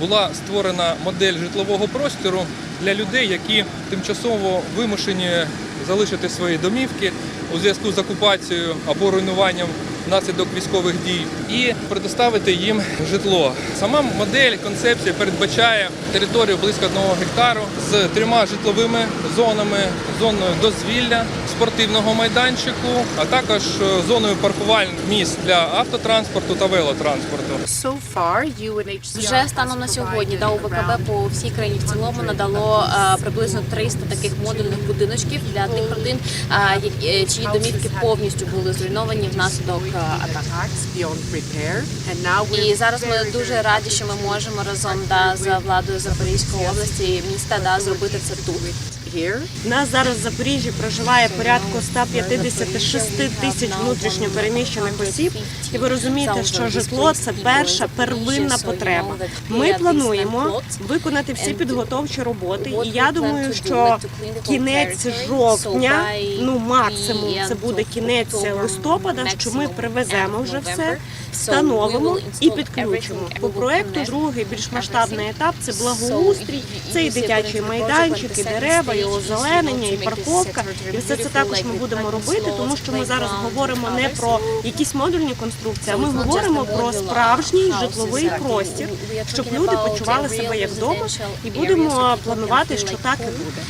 була створена модель житлового простору для людей, які тимчасово вимушені залишити свої домівки у зв'язку з окупацією або руйнуванням внаслідок військових дій і предоставити їм житло. Сама модель концепція передбачає територію близько одного гектару з трьома житловими зонами, зоною дозвілля, спортивного майданчику, а також е, зоною паркувальних місць для автотранспорту та велотранспорту. So Вже станом на сьогодні да УВКБ по всій країні в цілому надало е, приблизно 300 таких модульних будиночків для тих родин, які- е, чиї домівки повністю були зруйновані внаслідок е, we're І зараз ми дуже раді, що ми можемо разом да з владою Запорізької області міста да зробити це тут. У нас зараз в Запоріжжі проживає порядку 156 тисяч внутрішньо переміщених осіб. І ви розумієте, що житло це перша первинна потреба. Ми плануємо виконати всі підготовчі роботи, і я думаю, що кінець жовтня, ну максимум це буде кінець листопада, що ми привеземо вже все, встановимо і підключимо. По проекту другий більш масштабний етап це благоустрій, це і дитячий майданчик, і дерева, і озеленення, і парковка. І все це також ми будемо робити, тому що ми зараз говоримо не про якісь модульні конструкції, а ми говоримо про справжній житловий простір, щоб люди почували себе як вдома, і будемо планувати, що так і буде.